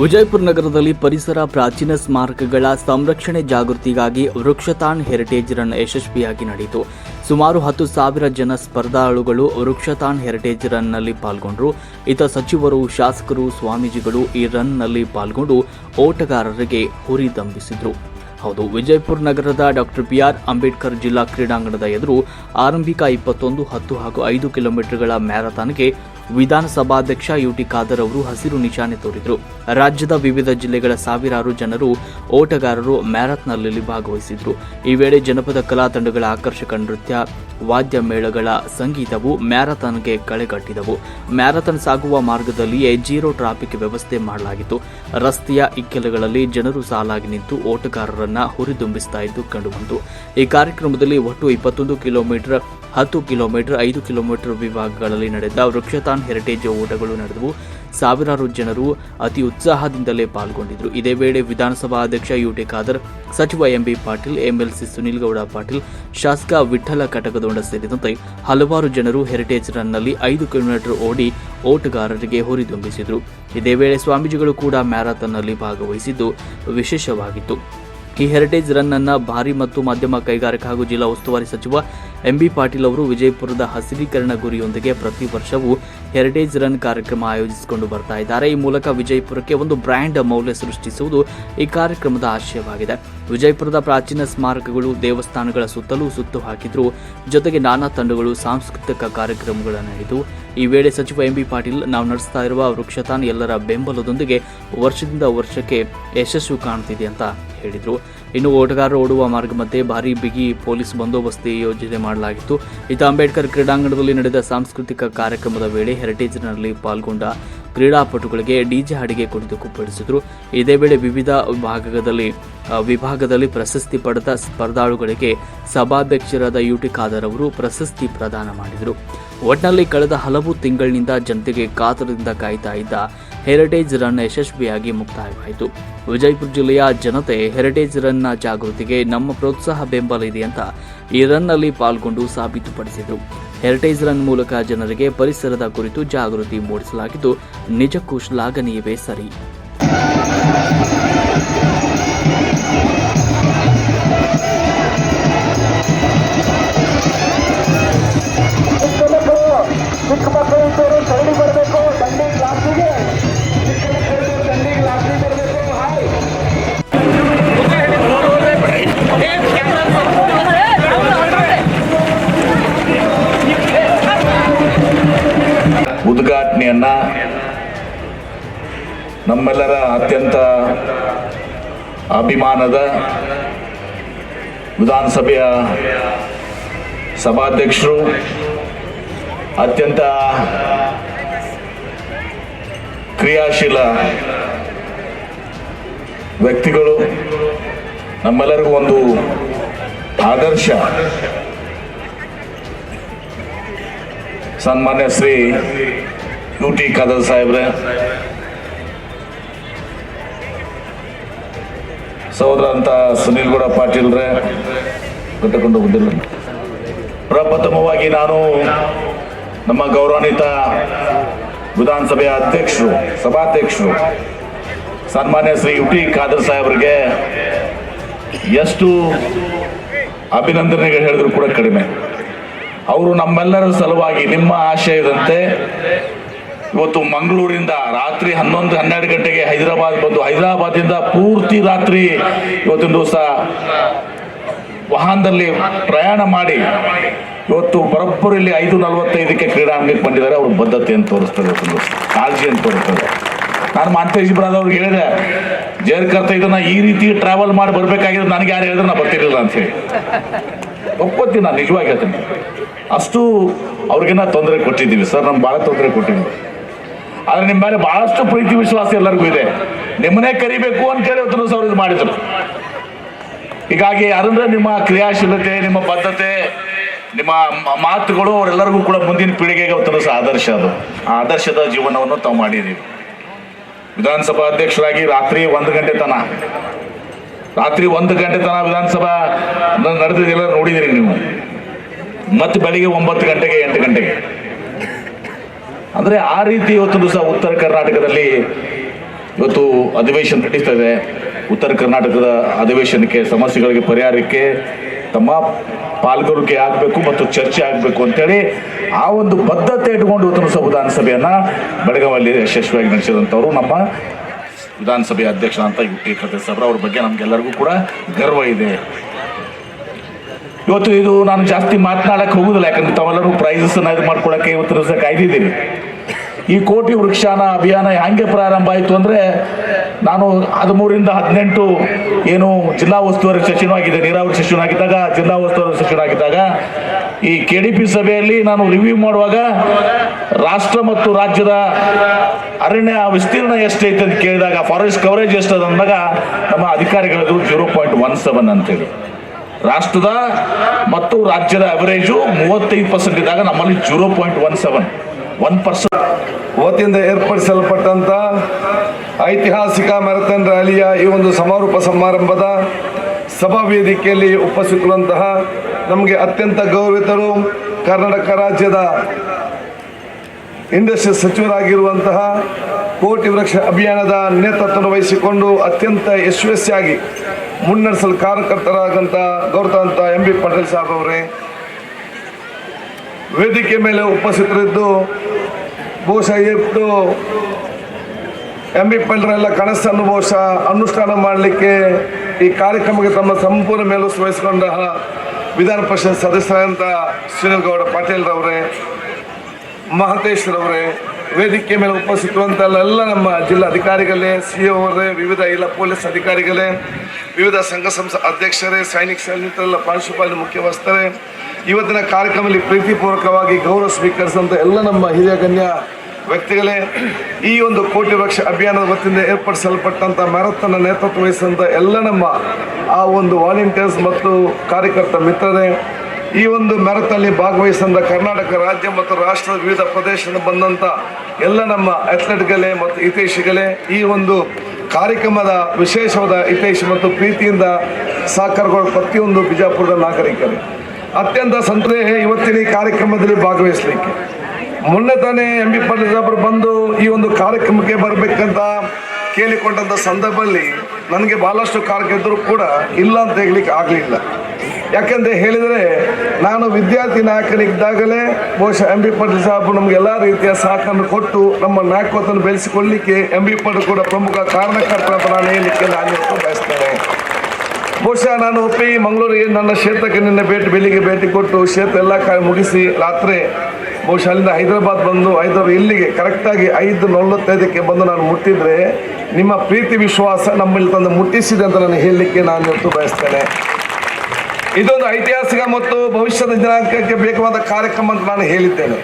ವಿಜಯಪುರ ನಗರದಲ್ಲಿ ಪರಿಸರ ಪ್ರಾಚೀನ ಸ್ಮಾರಕಗಳ ಸಂರಕ್ಷಣೆ ಜಾಗೃತಿಗಾಗಿ ವೃಕ್ಷತಾಣ್ ಹೆರಿಟೇಜ್ ರನ್ ಯಶಸ್ವಿಯಾಗಿ ನಡೆಯಿತು. ಸುಮಾರು ಹತ್ತು ಸಾವಿರ ಜನ ಸ್ಪರ್ಧಾಳುಗಳು ವೃಕ್ಷತಾಣ್ ಹೆರಿಟೇಜ್ ರನ್ನಲ್ಲಿ ಪಾಲ್ಗೊಂಡರು. ಇತ ಸಚಿವರು, ಶಾಸಕರು, ಸ್ವಾಮೀಜಿಗಳು ಈ ರನ್ನಲ್ಲಿ ಪಾಲ್ಗೊಂಡು ಓಟಗಾರರಿಗೆ ಹುರಿದಂಬಿಸಿದರು ಹೌದು, ವಿಜಯಪುರ ನಗರದ ಡಾಕ್ಟರ್ ಬಿಆರ್ ಅಂಬೇಡ್ಕರ್ ಜಿಲ್ಲಾ ಕ್ರೀಡಾಂಗಣದ ಎದುರು ಆರಂಭಿಕ ಇಪ್ಪತ್ತೊಂದು, ಹತ್ತು ಹಾಗೂ ಐದು ಕಿಲೋಮೀಟರ್ಗಳ ಮ್ಯಾರಥಾನ್ಗೆ ವಿಧಾನಸಭಾಧ್ಯಕ್ಷ ಯುಟಿ ಖಾದರ್ ಅವರು ಹಸಿರು ನಿಶಾನೆ ತೋರಿದರು. ರಾಜ್ಯದ ವಿವಿಧ ಜಿಲ್ಲೆಗಳ ಸಾವಿರಾರು ಜನರು ಓಟಗಾರರು ಮ್ಯಾರಥ್ನಲ್ಲಿ ಭಾಗವಹಿಸಿದ್ರು. ಈ ವೇಳೆ ಜನಪದ ಕಲಾ ತಂಡಗಳ ಆಕರ್ಷಕ ನೃತ್ಯ, ವಾದ್ಯ ಮೇಳಗಳ ಸಂಗೀತವು ಮ್ಯಾರಥಾನ್ಗೆ ಕಳೆಗಟ್ಟಿದವು. ಮ್ಯಾರಥಾನ್ ಸಾಗುವ ಮಾರ್ಗದಲ್ಲಿಯೇ ಜೀರೋ ಟ್ರಾಫಿಕ್ ವ್ಯವಸ್ಥೆ ಮಾಡಲಾಗಿತ್ತು. ರಸ್ತೆಯ ಇಕ್ಕೆಲಗಳಲ್ಲಿ ಜನರು ಸಾಲಾಗಿ ನಿಂತು ಓಟಗಾರರನ್ನ ಹುರಿದುಂಬಿಸ್ತಾ ಇದ್ದು ಕಂಡುಬಂತು. ಈ ಕಾರ್ಯಕ್ರಮದಲ್ಲಿ ಒಟ್ಟು ಇಪ್ಪತ್ತೊಂದು ಕಿಲೋಮೀಟರ್ ಹತ್ತು ಕಿಲೋಮೀಟರ್, ಐದು ಕಿಲೋಮೀಟರ್ ವಿಭಾಗಗಳಲ್ಲಿ ನಡೆದ ವೃಕ್ಷತಾನ್ ಹೆರಿಟೇಜ್ ಓಟಗಳು ನಡೆದವು. ಸಾವಿರಾರು ಜನರು ಅತಿ ಉತ್ಸಾಹದಿಂದಲೇ ಪಾಲ್ಗೊಂಡಿದ್ದರು. ಇದೇ ವೇಳೆ ವಿಧಾನಸಭಾ ಅಧ್ಯಕ್ಷ ಯುಟಿ ಖಾದರ್, ಸಚಿವ ಎಂಬಿ ಪಾಟೀಲ್, ಎಂಎಲ್ಸಿ ಸುನೀಲ್ ಗೌಡ ಪಾಟೀಲ್, ಶಾಸಕ ವಿಠಲ ಕಟಕದೊಂಡ ಸೇರಿದಂತೆ ಹಲವಾರು ಜನರು ಹೆರಿಟೇಜ್ ರನ್ನಲ್ಲಿ ಐದು ಕಿಲೋಮೀಟರ್ ಓಡಿ ಓಟಗಾರರಿಗೆ ಹುರಿದುಂಬಿಸಿದರು. ಇದೇ ವೇಳೆ ಸ್ವಾಮೀಜಿಗಳು ಕೂಡ ಮ್ಯಾರಥಾನ್ನಲ್ಲಿ ಭಾಗವಹಿಸಿದ್ದು ವಿಶೇಷವಾಗಿತ್ತು. ಈ ಹೆರಿಟೇಜ್ ರನ್ ಅನ್ನ ಭಾರಿ ಮತ್ತು ಮಧ್ಯಮ ಕೈಗಾರಿಕಾ ಹಾಗೂ ಜಿಲ್ಲಾ ಉಸ್ತುವಾರಿ ಸಚಿವ ಎಂಬಿ ಪಾಟೀಲ್ ಅವರು ವಿಜಯಪುರದ ಹಸಿರೀಕರಣ ಗುರಿಯೊಂದಿಗೆ ಪ್ರತಿ ವರ್ಷವೂ ಹೆರಿಟೇಜ್ ರನ್ ಕಾರ್ಯಕ್ರಮ ಆಯೋಜಿಸಿಕೊಂಡು ಬರ್ತಾ ಇದ್ದಾರೆ. ಈ ಮೂಲಕ ವಿಜಯಪುರಕ್ಕೆ ಒಂದು ಬ್ರ್ಯಾಂಡ್ ಮೌಲ್ಯ ಸೃಷ್ಟಿಸುವುದು ಈ ಕಾರ್ಯಕ್ರಮದ ಆಶಯವಾಗಿದೆ. ವಿಜಯಪುರದ ಪ್ರಾಚೀನ ಸ್ಮಾರಕಗಳು, ದೇವಸ್ಥಾನಗಳ ಸುತ್ತಲೂ ಸುತ್ತು ಹಾಕಿದ್ರು. ಜೊತೆಗೆ ನಾನಾ ತಂಡಗಳು ಸಾಂಸ್ಕೃತಿಕ ಕಾರ್ಯಕ್ರಮಗಳನ್ನು ನಡೆಯಿತು ಈ ವೇಳೆ ಸಚಿವ ಎಂಬಿ ಪಾಟೀಲ್ ನಾವು ನಡೆಸ್ತಾ ಇರುವ ವೃಕ್ಷತಾನ್ ಎಲ್ಲರ ಬೆಂಬಲದೊಂದಿಗೆ ವರ್ಷದಿಂದ ವರ್ಷಕ್ಕೆ ಯಶಸ್ಸು ಕಾಣುತ್ತಿದೆ ಅಂತ ಹೇಳಿದರು. ಇನ್ನು ಓಟಗಾರರು ಓಡುವ ಮಾರ್ಗ ಮಧ್ಯೆ ಭಾರಿ ಬಿಗಿ ಪೊಲೀಸ್ ಬಂದೋಬಸ್ತಿ ಯೋಜನೆ ಮಾಡಲಾಗಿತ್ತು. ಇತ ಅಂಬೇಡ್ಕರ್ ಕ್ರೀಡಾಂಗಣದಲ್ಲಿ ನಡೆದ ಸಾಂಸ್ಕೃತಿಕ ಕಾರ್ಯಕ್ರಮದ ವೇಳೆ ಹೆರಿಟೇಜ್ನಲ್ಲಿ ಪಾಲ್ಗೊಂಡ ಕ್ರೀಡಾಪಟುಗಳಿಗೆ ಡಿಜೆ ಹಾಡಿಗೆ ಕುಣಿದು ಕುಪ್ಪಳಿಸಿದರು. ಇದೇ ವೇಳೆ ವಿವಿಧ ಭಾಗದಲ್ಲಿ ವಿಭಾಗದಲ್ಲಿ ಪ್ರಶಸ್ತಿ ಪಡೆದ ಸ್ಪರ್ಧಾಳುಗಳಿಗೆ ಸಭಾಧ್ಯಕ್ಷರಾದ ಯುಟಿ ಖಾದರ್ ಅವರು ಪ್ರಶಸ್ತಿ ಪ್ರದಾನ ಮಾಡಿದರು. ಒಟ್ನಲ್ಲಿ ಕಳೆದ ಹಲವು ತಿಂಗಳಿನಿಂದ ಜನತೆಗೆ ಕಾತರದಿಂದ ಕಾಯ್ತಾ ಇದ್ದ ಹೆರಿಟೇಜ್ ರನ್ ಯಶಸ್ವಿಯಾಗಿ ಮುಕ್ತಾಯವಾಯಿತು. ವಿಜಯಪುರ ಜಿಲ್ಲೆಯ ಜನತೆ ಹೆರಿಟೇಜ್ ರನ್ನ ಜಾಗೃತಿಗೆ ನಮ್ಮ ಪ್ರೋತ್ಸಾಹ ಬೆಂಬಲ ಇದೆ ಅಂತ ಈ ರನ್ನಲ್ಲಿ ಪಾಲ್ಗೊಂಡು ಸಾಬೀತುಪಡಿಸಿದರು. ಹೆರಿಟೇಜ್ ರನ್ ಮೂಲಕ ಜನರಿಗೆ ಪರಿಸರದ ಕುರಿತು ಜಾಗೃತಿ ಮೂಡಿಸಲಾಗಿದ್ದು, ನಿಜಕ್ಕೂ ಶ್ಲಾಘನೀಯವೇ ಸರಿ. ಉದ್ಘಾಟನೆಯನ್ನ ನಮ್ಮೆಲ್ಲರ ಅತ್ಯಂತ ಅಭಿಮಾನದ ವಿಧಾನಸಭೆಯ ಸಭಾಧ್ಯಕ್ಷರು ಅತ್ಯಂತ ಕ್ರಿಯಾಶೀಲ ವ್ಯಕ್ತಿಗಳು ನಮ್ಮೆಲ್ಲರಿಗೂ ಒಂದು ಆದರ್ಶ. ಸನ್ಮಾನ್ಯ ಶ್ರೀ ಯು ಟಿ ಖಾದರ್ ಸಾಹೇಬ್ರೆ. ಸಹೋದರ ಅಂತ ಸುನೀಲ್ ಗೌಡ ಪಾಟೀಲ್ರೆ, ಕಟ್ಟಿಕೊಂಡು ಬಂದಿಲ್ಲ. ಪ್ರಪ್ರಥಮವಾಗಿ ನಾನು ನಮ್ಮ ಗೌರವಾನ್ವಿತ ವಿಧಾನಸಭೆಯ ಅಧ್ಯಕ್ಷರು, ಸಭಾಧ್ಯಕ್ಷರು, ಸನ್ಮಾನ್ಯ ಶ್ರೀ ಯು ಟಿ ಖಾದರ್ ಸಾಹೇಬ್ರಿಗೆ ಎಷ್ಟು ಅಭಿನಂದನೆಗಳು ಹೇಳಿದ್ರು ಕೂಡ ಕಡಿಮೆ. ಅವರು ನಮ್ಮೆಲ್ಲರ ಸಲುವಾಗಿ ನಿಮ್ಮ ಆಶಯದಂತೆ ಇವತ್ತು ಮಂಗಳೂರಿಂದ ರಾತ್ರಿ ಹನ್ನೊಂದು ಹನ್ನೆರಡು ಗಂಟೆಗೆ ಹೈದರಾಬಾದ್ ಬಂದು ಹೈದರಾಬಾದಿಂದ ಪೂರ್ತಿ ರಾತ್ರಿ ಇವತ್ತಿನ ದಿವಸ ವಾಹನದಲ್ಲಿ ಪ್ರಯಾಣ ಮಾಡಿ ಇವತ್ತು ಬರಬ್ಬರಲ್ಲಿ ಐದು ನಲವತ್ತೈದಕ್ಕೆ ಕ್ರೀಡಾಂಗಣಕ್ಕೆ ಬಂದಿದ್ದಾರೆ. ಅವ್ರ ಬದ್ಧತೆಯನ್ನು ತೋರಿಸ್ತಾರೆ ಇವತ್ತಿನ ದಿವಸ. ಕಾಳಜಿಯನ್ನು ತೋರಿಸ್ತಾರೆ. ನಾನು ಮಾಂತೇಶ್ ಬ್ರಾದ್ ಅವ್ರಿಗೆ ಹೇಳಿದೆ ಜೇರ್ಕರ್ತ ಇದನ್ನ ಈ ರೀತಿ ಟ್ರಾವೆಲ್ ಮಾಡಿ ಬರ್ಬೇಕಾಗಿದ್ರೆ ನನಗೆ ಯಾರು ಹೇಳಿದ್ರೆ, ನಾ ಬರ್ತಿರ್ಲಿಲ್ಲ ಅಂತ ಹೇಳಿ. ಒಪ್ಪತ್ತೀನಿ ನಾನು ನಿಜವಾಗಿ ಹೇಳ್ತೀನಿ. ಅಷ್ಟು ಅವ್ರಿಗೇನ ತೊಂದರೆ ಕೊಟ್ಟಿದ್ದೀವಿ ಸರ್, ನಮ್ಗೆ ಭಾಳ ತೊಂದರೆ ಕೊಟ್ಟಿದ್ದೀವಿ. ಆದರೆ ನಿಮ್ಮ ಮೇಲೆ ಭಾಳಷ್ಟು ಪ್ರೀತಿ ವಿಶ್ವಾಸ ಎಲ್ಲರಿಗೂ ಇದೆ. ನಿಮ್ಮನ್ನೇ ಕರಿಬೇಕು ಅಂತೇಳಿ ಇವತ್ತು ಸರ್ ಇದು ಮಾಡಿದರು. ಹೀಗಾಗಿ ಯಾರಂದ್ರೆ ನಿಮ್ಮ ಕ್ರಿಯಾಶೀಲತೆ, ನಿಮ್ಮ ಬದ್ಧತೆ, ನಿಮ್ಮ ಮಾತುಗಳು ಅವರೆಲ್ಲರಿಗೂ ಕೂಡ ಮುಂದಿನ ಪೀಳಿಗೆಗೆ ಅವತ್ತು ಸಹ ಆದರ್ಶ ಅದು. ಆ ಆದರ್ಶದ ಜೀವನವನ್ನು ತಾವು ಮಾಡಿದ್ದೀವಿ. ವಿಧಾನಸಭಾ ಅಧ್ಯಕ್ಷರಾಗಿ ರಾತ್ರಿ ಒಂದು ಗಂಟೆ ತನ ರಾತ್ರಿ ಒಂದು ಗಂಟೆ ತನಕ ವಿಧಾನಸಭಾ ನಡೆದಿದೆಲ್ಲ ನೋಡಿದಿರಿ ನೀವು. ಮತ್ತೆ ಬೆಳಿಗ್ಗೆ ಒಂಬತ್ತು ಗಂಟೆಗೆ ಎಂಟು ಗಂಟೆಗೆ. ಅಂದ್ರೆ ಆ ರೀತಿ ಇವತ್ತು ದಿವಸ ಉತ್ತರ ಕರ್ನಾಟಕದಲ್ಲಿ ಇವತ್ತು ಅಧಿವೇಶನ ನಡೀತಾ ಇದೆ. ಉತ್ತರ ಕರ್ನಾಟಕದ ಅಧಿವೇಶನಕ್ಕೆ, ಸಮಸ್ಯೆಗಳಿಗೆ ಪರಿಹಾರಕ್ಕೆ ತಮ್ಮ ಪಾಲ್ಗೊಳ್ಳುವಿಕೆ ಆಗಬೇಕು ಮತ್ತು ಚರ್ಚೆ ಆಗಬೇಕು ಅಂತೇಳಿ ಆ ಒಂದು ಬದ್ಧತೆ ಇಟ್ಕೊಂಡು ಇವತ್ತು ವಿಧಾನಸಭೆಯನ್ನು ಬೆಳಗಾವಿಯಲ್ಲಿ ಯಶಸ್ವಿಯಾಗಿ ನಡೆಸಿದಂಥವ್ರು ನಮ್ಮ ವಿಧಾನಸಭೆಯ ಅಧ್ಯಕ್ಷರಂತ ಯು ಟಿ ಖಾತೆ ಸಾಬ್ರ ಅವ್ರ ಬಗ್ಗೆ ನಮಗೆಲ್ಲರಿಗೂ ಕೂಡ ಗರ್ವ ಇದೆ. ಇವತ್ತು ಇದು ನಾನು ಜಾಸ್ತಿ ಮಾತನಾಡಕ್ಕೆ ಹೋಗುದಿಲ್ಲ, ಯಾಕಂದ್ರೆ ತಾವೆಲ್ಲರೂ ಪ್ರೈಸಸ್ ಇದು ಮಾಡ್ಕೊಳಕ್ಕೆ ಇವತ್ತು ದಿವಸ ಕಾಯ್ದಿದ್ದೀನಿ ಈ ಕೋಟಿ ವೃಕ್ಷಾನ ಅಭಿಯಾನ ಹ್ಯಾಂಗೆ ಪ್ರಾರಂಭ ಆಯಿತು ಅಂದರೆ, ನಾನು ಹದಿಮೂರಿಂದ ಹದಿನೆಂಟು ಏನು ಜಿಲ್ಲಾ ಉಸ್ತುವಾರಿ ಸಚಿವನಾಗಿದ್ದೆ, ನೀರಾವರಿ ಸಚಿವನಾಗಿದ್ದಾಗ, ಜಿಲ್ಲಾ ಉಸ್ತುವಾರಿ ಸಚಿವನಾಗಿದ್ದಾಗ ಈ ಕೆ ಡಿ ಪಿ ಸಭೆಯಲ್ಲಿ ನಾನು ರಿವ್ಯೂ ಮಾಡುವಾಗ ರಾಷ್ಟ್ರ ಮತ್ತು ರಾಜ್ಯದ ಅರಣ್ಯ ವಿಸ್ತೀರ್ಣ ಎಷ್ಟೈತೆ ಅಂತ ಕೇಳಿದಾಗ ಫಾರೆಸ್ಟ್ ಕವರೇಜ್ ಎಷ್ಟು ಅಂದಾಗ ನಮ್ಮ ಅಧಿಕಾರಿಗಳದ್ದು ಜೀರೋ ಪಾಯಿಂಟ್ ಒನ್ ಸೆವೆನ್ ಅಂತೇಳಿ. ರಾಷ್ಟ್ರದ ಮತ್ತು ರಾಜ್ಯದ ಅವರೇಜು ಮೂವತ್ತೈದು ಪರ್ಸೆಂಟ್ ಇದ್ದಾಗ ನಮ್ಮಲ್ಲಿ zero point one seven one percent ವತಿಯಿಂದ ಏರ್ಪಡಿಸಲ್ಪಟ್ಟಂತ ಐತಿಹಾಸಿಕ ಮ್ಯಾರಥಾನ್ ರ್ಯಾಲಿಯ ಈ ಒಂದು ಸಮಾರೋಪ ಸಮಾರಂಭದ ಸಭಾ ವೇದಿಕೆಯಲ್ಲಿ ಉಪಸ್ಥಿತರುವಂತಹ ನಮಗೆ ಅತ್ಯಂತ ಗೌರವಿತರು ಕರ್ನಾಟಕ ರಾಜ್ಯದ ಇಂಡಸ್ಟ್ರಿ ಸಚಿವರಾಗಿರುವಂತಹ ಕೋಟಿ ವೃಕ್ಷ ಅಭಿಯಾನದ ನೇತೃತ್ವವನ್ನು ವಹಿಸಿಕೊಂಡು ಅತ್ಯಂತ ಯಶಸ್ವಿಯಾಗಿ ಮುನ್ನಡೆಸಲು ಕಾರ್ಯಕರ್ತರಾದಂಥ ಗೌರವಂತ ಎಂ ಬಿ ಪಟೇಲ್ ಸಾಹೇಬ್ ಅವರೇ, ವೇದಿಕೆ ಮೇಲೆ ಉಪಸ್ಥಿತರಿದ್ದು ಬಹುಶಃ ಇಟ್ಟು ಎಂ ಬಿ ಪಟೇಲ್ರೆಲ್ಲ ಕನಸನ್ನು ಬಹುಶಃ ಅನುಷ್ಠಾನ ಮಾಡಲಿಕ್ಕೆ ಈ ಕಾರ್ಯಕ್ರಮಕ್ಕೆ ತಮ್ಮ ಸಂಪೂರ್ಣ ಮೇಲುಸ್ತು ವಹಿಸಿಕೊಂಡ ವಿಧಾನ ಪರಿಷತ್ ಸದಸ್ಯರಾದಂಥ ಶ್ರೀನಿಗೌಡ ಪಾಟೀಲ್ ರವರೇ ಮಹಂತೇಶ್ ರವರೇ, ವೇದಿಕೆ ಮೇಲೆ ಉಪಸ್ಥಿತವಂತ ಎಲ್ಲ ನಮ್ಮ ಜಿಲ್ಲಾ ಅಧಿಕಾರಿಗಳೇ, ಸಿ ಅವರೇ, ವಿವಿಧ ಇಲ್ಲ ಪೊಲೀಸ್ ಅಧಿಕಾರಿಗಳೇ, ವಿವಿಧ ಸಂಘ ಸಂಸ್ಥೆ ಅಧ್ಯಕ್ಷರೇ, ಸೈನಿಕ ಸೈನಿಕರೆಲ್ಲ ಪ್ರಾಂಶುಪಾಲ ಮುಖ್ಯಸ್ಥರೇ, ಇವತ್ತಿನ ಕಾರ್ಯಕ್ರಮದಲ್ಲಿ ಪ್ರೀತಿಪೂರ್ವಕವಾಗಿ ಗೌರವ ಸ್ವೀಕರಿಸಿದಂಥ ಎಲ್ಲ ನಮ್ಮ ಹಿರಿಯ ಗಣ್ಯ ವ್ಯಕ್ತಿಗಳೇ, ಈ ಒಂದು ಕೋಟಿ ವೃಕ್ಷ ಅಭಿಯಾನದ ವತಿಯಿಂದ ಏರ್ಪಡಿಸಲ್ಪಟ್ಟಂಥ ಮ್ಯಾರಥಾನ್ ನೇತೃತ್ವ ವಹಿಸಿದಂಥ ಎಲ್ಲ ನಮ್ಮ ಆ ಒಂದು ವಾಲಂಟಿಯರ್ಸ್ ಮತ್ತು ಕಾರ್ಯಕರ್ತ ಮಿತ್ರರೇ, ಈ ಒಂದು ಮ್ಯಾರಥಾನ್ಲಿ ಭಾಗವಹಿಸಿದ ಕರ್ನಾಟಕ ರಾಜ್ಯ ಮತ್ತು ರಾಷ್ಟ್ರದ ವಿವಿಧ ಪ್ರದೇಶದಿಂದ ಬಂದಂಥ ಎಲ್ಲ ನಮ್ಮ ಅಥ್ಲೆಟ್ಗಳೇ ಮತ್ತು ಹಿತೈಷಿಗಳೇ, ಈ ಒಂದು ಕಾರ್ಯಕ್ರಮದ ವಿಶೇಷವಾದ ಹಿತೈಷಿ ಮತ್ತು ಪ್ರೀತಿಯಿಂದ ಸಹಕಾರಗಳು ಪ್ರತಿಯೊಂದು ಬಿಜಾಪುರದ ನಾಗರಿಕರೇ. ಅತ್ಯಂತ ಸಂತೋಷ ಇವತ್ತಿನ ಈ ಕಾರ್ಯಕ್ರಮದಲ್ಲಿ ಭಾಗವಹಿಸಲಿಕ್ಕೆ. ಮೊನ್ನೆ ತಾನೇ ಎಂ ಬಿ ಪಾಟೀಲ್ ಸಾಬ್ರು ಬಂದು ಈ ಒಂದು ಕಾರ್ಯಕ್ರಮಕ್ಕೆ ಬರಬೇಕಂತ ಕೇಳಿಕೊಂಡಂತ ಸಂದರ್ಭದಲ್ಲಿ ನನಗೆ ಬಹಳಷ್ಟು ಕಾರ್ಯಕ್ರಮರು ಕೂಡ ಇಲ್ಲ ಅಂತ ಹೇಳಲಿಕ್ಕೆ ಆಗಲಿಲ್ಲ. ಯಾಕಂತ ಹೇಳಿದರೆ ನಾನು ವಿದ್ಯಾರ್ಥಿ ನಾಯಕನಿದ್ದಾಗಲೇ ಬಹುಶಃ ಎಂ ಬಿ ಪಾಟೀಲ್ ಸಾಬ್ ನಮ್ಗೆ ಎಲ್ಲ ರೀತಿಯ ಸಹಕಾರ ಕೊಟ್ಟು ನಮ್ಮ ನಾಯಕತ್ವವನ್ನು ಬೆಳೆಸಿಕೊಳ್ಳಲಿಕ್ಕೆ ಎಂ ಬಿ ಪಾಟೀಲ್ ಕೂಡ ಪ್ರಮುಖ ಕಾರಣಕರ್ತ ಅಂತ ನಾನು ಹೇಳಲಿಕ್ಕೆ ನಾನು ಬಯಸ್ತೇನೆ. ಬಹುಶಃ ನಾನು ಒಪ್ಪಿ ಮಂಗಳೂರಿಗೆ ನನ್ನ ಕ್ಷೇತ್ರಕ್ಕೆ ನಿನ್ನೆ ಭೇಟಿ, ಬೆಳಿಗ್ಗೆ ಭೇಟಿ ಕೊಟ್ಟು ಕ್ಷೇತ್ರ ಎಲ್ಲ ಕಾರ್ಯ ಮುಗಿಸಿ ರಾತ್ರಿ ಬಹುಶಃ ಅಲ್ಲಿಂದ ಹೈದರಾಬಾದ್ ಬಂದು ಹೈದರಾಬಾದ್ ಇಲ್ಲಿಗೆ ಕರೆಕ್ಟಾಗಿ ಐದು ನಲವತ್ತೈದಕ್ಕೆ ಬಂದು ನಾನು ಮುಟ್ಟಿದ್ರೆ ನಿಮ್ಮ ಪ್ರೀತಿ ವಿಶ್ವಾಸ ನಮ್ಮಲ್ಲಿ ತಂದು ಮುಟ್ಟಿಸಿದೆ ಅಂತ ನಾನು ಹೇಳಲಿಕ್ಕೆ ನಾನು ಇವತ್ತು ಬಯಸ್ತೇನೆ. ಇದೊಂದು ಐತಿಹಾಸಿಕ ಮತ್ತು ಭವಿಷ್ಯದ ದಿನಾಂಕಕ್ಕೆ ಬೇಕಾದ ಕಾರ್ಯಕ್ರಮ ಅಂತ ನಾನು ಹೇಳಿದ್ದೇನೆ.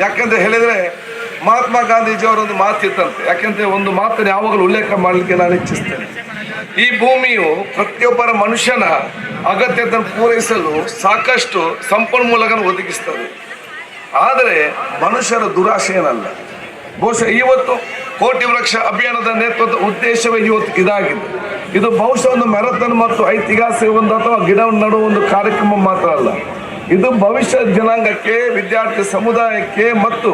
ಯಾಕಂತ ಹೇಳಿದರೆ ಮಹಾತ್ಮ ಗಾಂಧೀಜಿ ಒಂದು ಮಾತಿತ್ತಂತೆ. ಯಾಕಂದ್ರೆ ಒಂದು ಮಾತನ್ನು ಯಾವಾಗಲೂ ಉಲ್ಲೇಖ ಮಾಡಲಿಕ್ಕೆ ನಾನು ಇಚ್ಛಿಸ್ತೇನೆ. ಈ ಭೂಮಿಯು ಪ್ರತಿಯೊಬ್ಬರ ಮನುಷ್ಯನ ಅಗತ್ಯತೆಯನ್ನು ಪೂರೈಸಲು ಸಾಕಷ್ಟು ಸಂಪನ್ಮೂಲಗಳನ್ನು ಒದಗಿಸ್ತದೆ. ಆದರೆ ಮನುಷ್ಯರ ದುರಾಶೆ ಏನಲ್ಲ ಬಹುಶಃ ಇವತ್ತು ಕೋಟಿ ವೃಕ್ಷ ಅಭಿಯಾನದ ನೇತೃತ್ವದ ಉದ್ದೇಶವೇ ಇವತ್ತು ಇದಾಗಿದೆ. ಇದು ಬಹುಶಃ ಒಂದು ಮ್ಯಾರಥಾನ್ ಮತ್ತು ಐತಿಹಾಸಿಕ ಒಂದು ಅಥವಾ ಗಿಡವನ್ನು ನಡುವ ಒಂದು ಕಾರ್ಯಕ್ರಮ ಮಾತ್ರ ಅಲ್ಲ. ಇದು ಭವಿಷ್ಯ ಜನಾಂಗಕ್ಕೆ ವಿದ್ಯಾರ್ಥಿ ಸಮುದಾಯಕ್ಕೆ ಮತ್ತು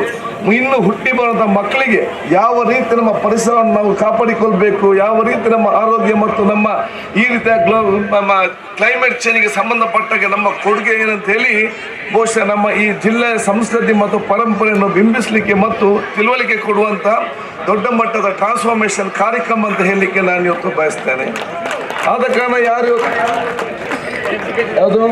ಇನ್ನು ಹುಟ್ಟಿ ಬರದ ಮಕ್ಕಳಿಗೆ ಯಾವ ರೀತಿ ನಮ್ಮ ಪರಿಸರವನ್ನು ನಾವು ಕಾಪಾಡಿಕೊಳ್ಬೇಕು, ಯಾವ ರೀತಿ ನಮ್ಮ ಆರೋಗ್ಯ ಮತ್ತು ನಮ್ಮ ಈ ರೀತಿಯ ಗ್ಲೋ, ನಮ್ಮ ಕ್ಲೈಮೇಟ್ ಚೇಂಜ್ಗೆ ಸಂಬಂಧಪಟ್ಟಾಗ ನಮ್ಮ ಕೊಡುಗೆ ಏನಂತ ಹೇಳಿ ಬಹುಶಃ ನಮ್ಮ ಈ ಜಿಲ್ಲೆಯ ಸಂಸ್ಕೃತಿ ಮತ್ತು ಪರಂಪರೆಯನ್ನು ಬಿಂಬಿಸಲಿಕ್ಕೆ ಮತ್ತು ತಿಳುವಳಿಕೆ ಕೊಡುವಂಥ ದೊಡ್ಡ ಮಟ್ಟದ ಟ್ರಾನ್ಸ್ಫಾರ್ಮೇಷನ್ ಕಾರ್ಯಕ್ರಮ ಅಂತ ಹೇಳಲಿಕ್ಕೆ ನಾನು ಇವತ್ತು ಬಯಸ್ತೇನೆ. ಆದ ಕಾರಣ ಯಾರು ಯಾವುದು?